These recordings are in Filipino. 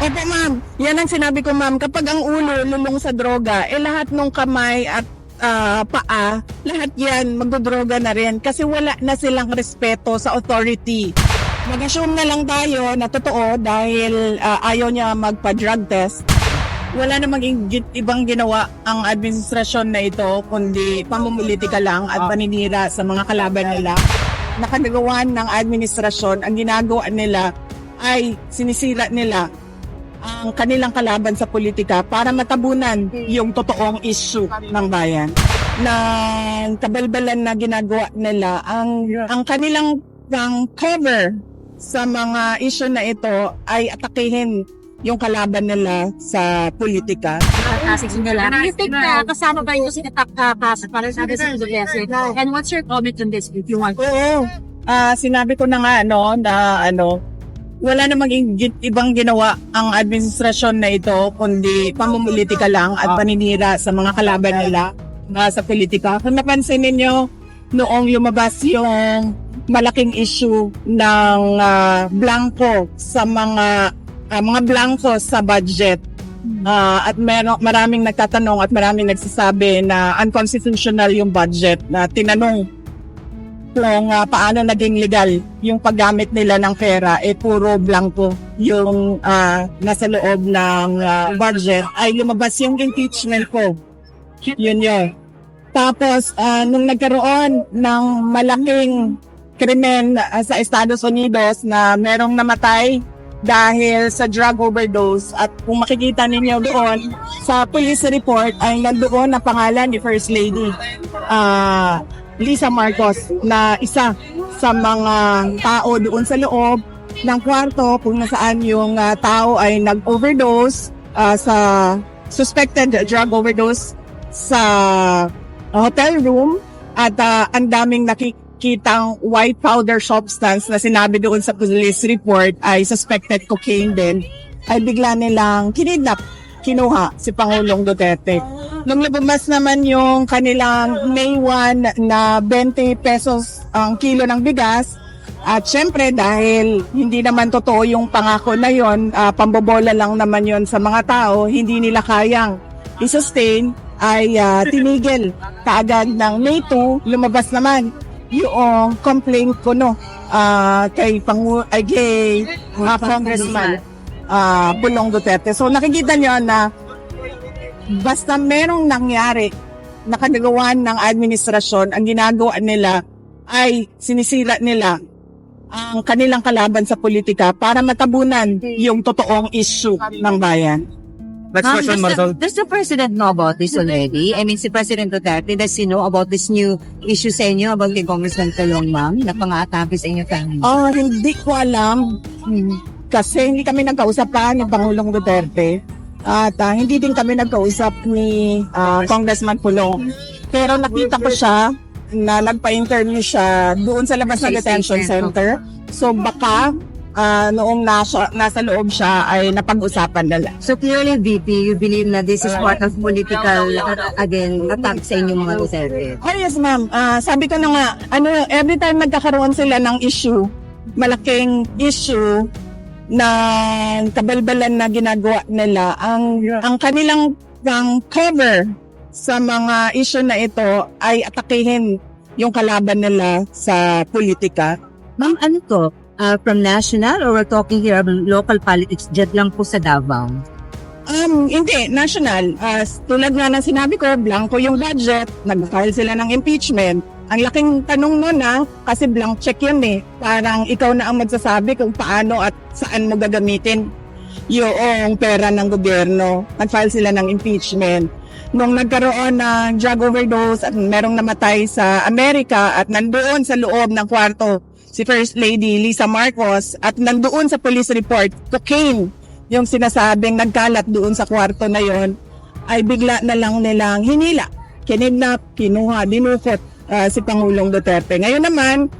Opo, ma'am. Yan ang sinabi ko, ma'am. Kapag ang ulo lulong sa droga, eh lahat ng kamay at ah, paa, lahat yan magdodroga na rin kasi wala na silang respeto sa authority. Mag-assume na lang tayo na totoo dahil ah, ayaw niya magpa-drug test. Wala namang ibang ginawa ang administrasyon na ito kundi pamumulitika lang at paninira sa mga kalaban nila. Nakagawan ng administrasyon, ang ginagawa nila ay sinisira nila ang kanilang kalaban sa politika para matabunan yung totoong issue ng bayan. Na kabalbalan na ginagawa nila, ang, ang kanilang ang cover sa mga issue na ito ay atakihin yung kalaban nila sa politika. Kasi nila. Do you think na kasama ba ito si Atak Kakas para sa sa Duterte? And what's your comment on this if you want? Oo. Ah, sinabi ko na nga no na ano wala namang ibang ginawa ang administrasyon na ito kundi pamumulitika lang at paninira sa mga kalaban nila na sa politika. Kung napansin ninyo noong lumabas yung malaking issue ng ah, blanco sa mga ah, mga blanco sa budget Ah, at meron, maraming nagtatanong at maraming nagsasabi na unconstitutional yung budget na tinanong kung ah, paano naging legal yung paggamit nila ng pera eh puro blanco yung ah, nasa loob ng ah, budget ay lumabas yung impeachment ko. Yun yun. Tapos ah, nung nagkaroon ng malaking krimen ah, sa Estados Unidos na merong namatay dahil sa drug overdose at kung makikita ninyo doon sa police report ay nandoon na pangalan ni First Lady ah, Lisa Marcos na isa sa mga tao doon sa loob ng kwarto kung nasaan yung ah, tao ay nag-overdose ah, sa suspected drug overdose sa hotel room at ah, ang daming nakikitang white powder substance na sinabi doon sa police report ay suspected cocaine din. Ay bigla nilang kinidnap kinuha si Pangulong Duterte. Nung lumabas naman yung kanilang May 1 na 20 pesos ang kilo ng bigas, at syempre dahil hindi naman totoo yung pangako na yon, ah, pambobola lang naman yon sa mga tao, hindi nila kayang i-sustain, ay ah, tinigil kaagad ng May 2, lumabas naman yung complaint ko no ah, kay Pangu ay kay ah, Congressman ah, Pulong Duterte. So nakikita niyo na basta merong nangyari na kanagawan ng administrasyon, ang ginagawa nila ay sinisira nila ang kanilang kalaban sa politika para matabunan yung totoong issue ng bayan. Next Ma'am, question, does, Marcel. the, does the President know about this already? I mean, si President Duterte, does he know about this new issue sa inyo about kay Congressman Talong, ma'am, na pang-atake sa inyo family? Oh, hindi ko alam Hmm. Kasi hindi kami nagkausap pa ni Pangulong Duterte at ah, hindi din kami nagkausap ni ah, Congressman Pulong. Pero nakita ko siya na nagpa-interview siya doon sa labas ng detention center. So baka ah, noong nasa, nasa loob siya ay napag-usapan nila. So clearly, VP, you believe na this is part of political, again, attack sa inyong mga Duterte? Oh yes ma'am, Ah, sabi ko na nga, ano, every time nagkakaroon sila ng issue, malaking issue na kabalbalan na ginagawa nila, ang, ang kanilang ang cover sa mga issue na ito ay atakihin yung kalaban nila sa politika. Ma'am, ano to? Uh, from national or we're talking here about local politics dyan lang po sa Davao? Um, hindi, national. As tulad nga ng sinabi ko, blanco yung budget, nag-file sila ng impeachment. Ang laking tanong nun na, kasi blank check yun eh. Parang ikaw na ang magsasabi kung paano at saan mo gagamitin yung pera ng gobyerno. Nag-file sila ng impeachment. Nung nagkaroon ng drug overdose at merong namatay sa Amerika at nandoon sa loob ng kwarto si First Lady Lisa Marcos at nandoon sa police report, cocaine yung sinasabing nagkalat doon sa kwarto na yon ay bigla na lang nilang hinila, kinidnap, kinuha, dinukot ah, si Pangulong Duterte. Ngayon naman,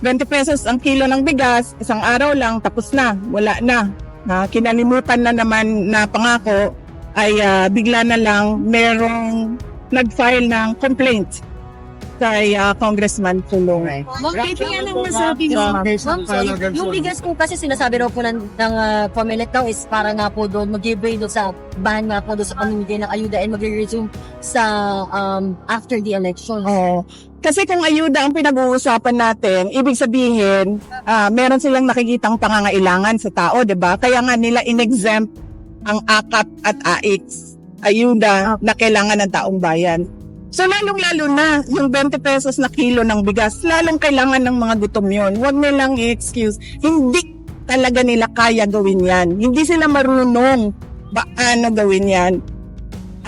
20 pesos ang kilo ng bigas, isang araw lang, tapos na, wala na. Na kinalimutan na naman na pangako ay ah, bigla na lang merong nag-file ng complaint kay ah, Congressman Pulong. Ma'am, KP, anong masabi niyo? Ma'am, sorry, yung bigas po kasi sinasabi raw po ng, ng uh, Comelec daw is para nga po doon, mag-give doon sa ban nga po doon sa pamimigay ng ayuda and mag-resume sa um, after the election. Oo. Kasi kung ayuda ang pinag-uusapan natin, ibig sabihin, ah, meron silang nakikitang pangangailangan sa tao, 'di ba? Kaya nga nila in-exempt ang AKAP at AIX, ayuda na kailangan ng taong bayan. So lalong-lalo na yung 20 pesos na kilo ng bigas, lalong kailangan ng mga gutom yun. Huwag nilang i-excuse. Hindi talaga nila kaya gawin yan. Hindi sila marunong paano gawin yan.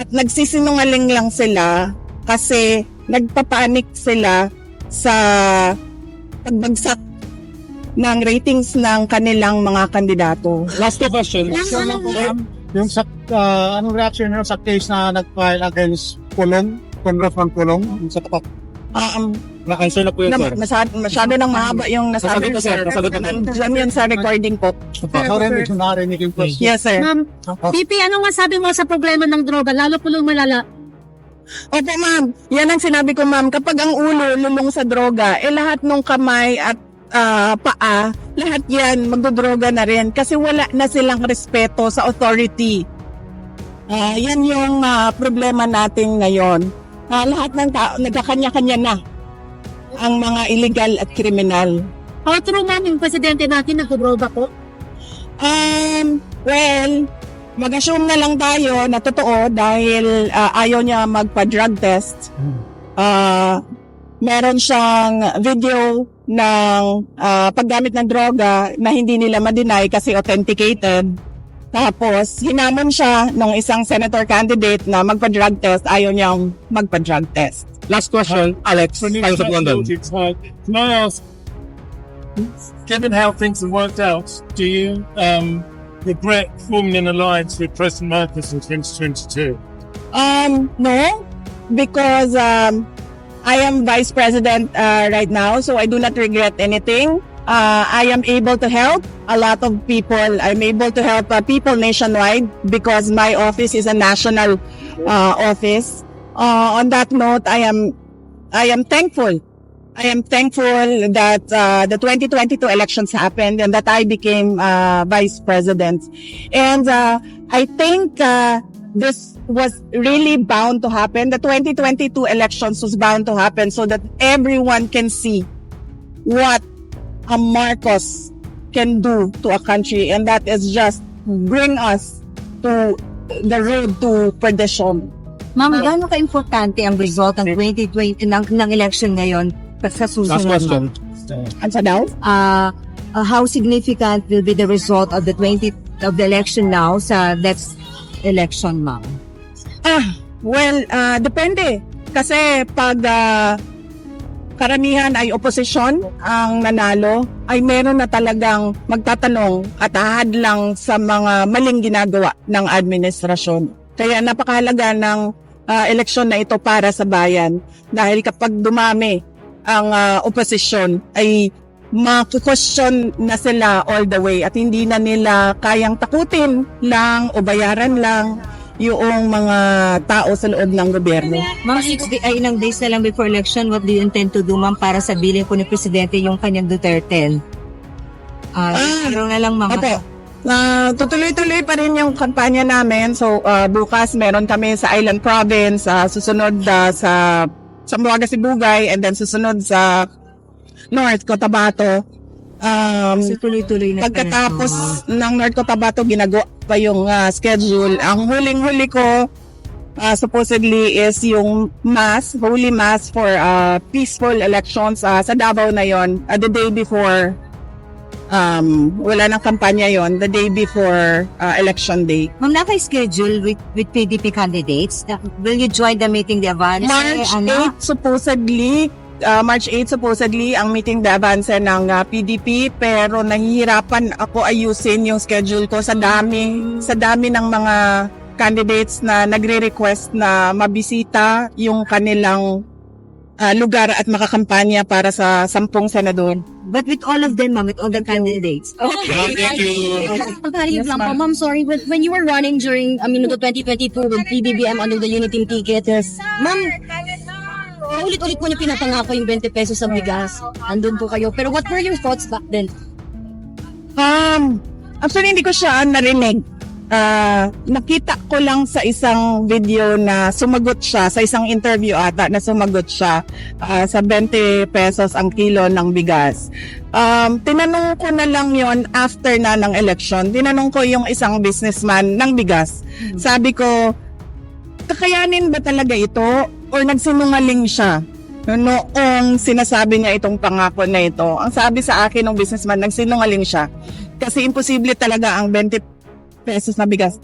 At nagsisinungaling lang sila kasi nagpapanik sila sa pagbagsak ng ratings ng kanilang mga kandidato. Last ano po, ma'am? Yung sa, ah, anong reaction nyo sa case na nag-file against Pulong, Congressman Pulong, yung sa tapat? Um, Na-answer na po yun, na, sir. masyado, masyado nang mahaba yung nasabi na, sir. Nasagot na. Nandiyan yun sa recording po. Medyo narinig yung question. Yes, sir. Ma'am, KP, ano nga sabi mo sa problema ng droga? Lalo po lang malala. Opo, ma'am. Yan ang sinabi ko, ma'am. Kapag ang ulo lulong sa droga, eh lahat ng kamay at ah, paa, lahat yan magdodroga na rin kasi wala na silang respeto sa authority. Ah, yan yung ah, problema natin ngayon. Ah, lahat ng tao, nagkakanya-kanya na ang mga illegal at kriminal. How true ma'am yung presidente natin nagdroga po? Um, well, mag-assume na lang tayo na totoo dahil ah, ayaw niya magpa-drug test. Ah, meron siyang video ng ah, paggamit ng droga na hindi nila ma-deny kasi authenticated. Tapos, hinamon siya ng isang senator candidate na magpa-drug test, ayaw niyang magpa-drug test. Last question, Alex, tayo sa London. Can I ask, given how things have worked out, do you um, regret forming an alliance with President Marcos in 2022? Um, no, because um, I am vice president uh, right now, so I do not regret anything. Uh, I am able to help a lot of people. I'm able to help uh, people nationwide because my office is a national uh, office. Uh, on that note, I am I am thankful. I am thankful that uh, the 2022 elections happened and that I became uh, vice president. And uh, I think uh, this was really bound to happen. The 2022 elections was bound to happen so that everyone can see what a Marcos can do to a country, and that is just bring us to the road to perdition. Ma'am, gaano ka-importante ang result ng 2020 ng, ng election ngayon sa susunod? Last question. Ano sa daw? Uh, uh, how significant will be the result of the 20 of the election now sa next election, ma'am? Ah, well, ah, depende. Kasi pag ah, karamihan ay opposition ang nanalo, ay meron na talagang magtatanong at ahad lang sa mga maling ginagawa ng administrasyon. Kaya napakahalaga ng ah, eleksyon na ito para sa bayan. Dahil kapag dumami ang ah, opposition ay makukwestiyon na sila all the way at hindi na nila kayang takutin lang o bayaran lang yung mga tao sa loob ng gobyerno. Ma'am, six day, ay ilang days na lang before election, what do you intend to do, ma'am, para sabilin po ni Presidente yung kanyang Duterte? Ah, Ah, uh, na lang, ma'am. Opo. Na tutuloy-tuloy pa rin yung kampanya namin. So ah, bukas meron kami sa Island Province, ah, susunod ah, sa Zamboanga Sibugay and then susunod sa North Cotabato. Um, So, tuloy-tuloy na. Pagkatapos ng North Cotabato, ginagawa pa yung ah, schedule. Ang huling-huli ko, ah, supposedly, is yung mass, holy mass for ah, peaceful elections ah, sa Davao na yon ah, the day before um, wala nang kampanya yon the day before ah, election day. Ma'am, naka-schedule with, with PDP candidates. Uh, Will you join the meeting, the advance? March Eh, ano? 8 supposedly uh, March 8 supposedly ang meeting de avance ng uh, PDP pero nahihirapan ako ayusin yung schedule ko. Sa dami sa dami ng mga candidates na nagre-request na mabisita yung kanilang uh, lugar at makakampanya para sa sampung senador. But with all of them, ma'am, with all the candidates. Thank you. Pagkarib lang po, ma'am, sorry, when, when you were running during, I mean, the 2022 with PBBM under the Unity Ticket, ma'am, Paulit-ulit po niya pinapangako yung 20 pesos sa bigas. Andun po kayo. Pero what were your thoughts back then? Um, actually, hindi ko siya narinig. Ah, nakita ko lang sa isang video na sumagot siya, sa isang interview ata na sumagot siya ah, sa 20 pesos ang kilo ng bigas. Um, tinanong ko na lang yon after na ng election. Tinanong ko yung isang businessman ng bigas. Sabi ko, kakayanin ba talaga ito or nagsinungaling siya? Noong sinasabi niya itong pangako na ito, ang sabi sa akin ng businessman, nagsinungaling siya. Kasi imposible talaga ang 20 pesos na bigas.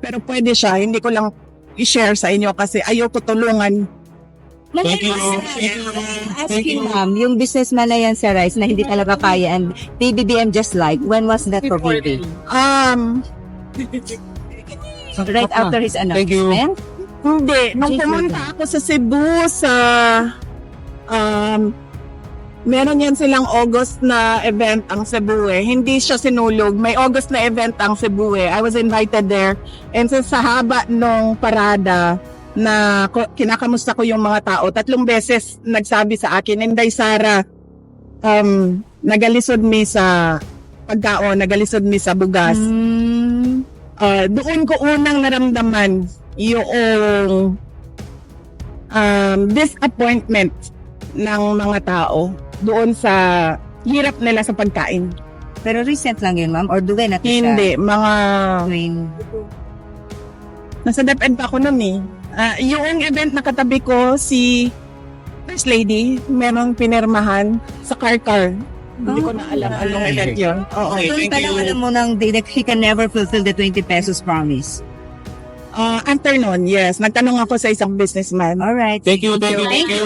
Pero pwede siya, hindi ko lang i-share sa inyo kasi ayoko tulungan. Thank you. Asking ma'am, yung businessman na yan sa rice na hindi talaga kaya and PBBM just like, when was that provided? Um, Right after his Thank you. Hindi. Nung Sige. pumunta ako sa Cebu sa um, meron yan silang August na event ang Cebu eh. Hindi siya sinulog. May August na event ang Cebu eh. I was invited there. And so, sa haba nung parada na kinakamusta ko yung mga tao, tatlong beses nagsabi sa akin, Inday Sara, um, nagalisod mi sa pagkaon, nagalisod mi sa bugas. Mm, Ah, doon ko unang naramdaman yung um, disappointment ng mga tao doon sa hirap nila sa pagkain. pero recent lang yun, ma'am? Or duwe na siya? Hindi, mga Tuwing nasa DepEd pa ako noon eh. Ah, yung event na katabi ko, si First Lady, merong pinirmahan sa car car. Hindi ko na alam anong event yun. Oo. Okay, thank pa lang you. alam mo nang they- that he can never fulfill the 20 pesos promise. Ah, after yes. Nagtanong ako sa isang businessman. Alright. Thank you, thank you, thank you.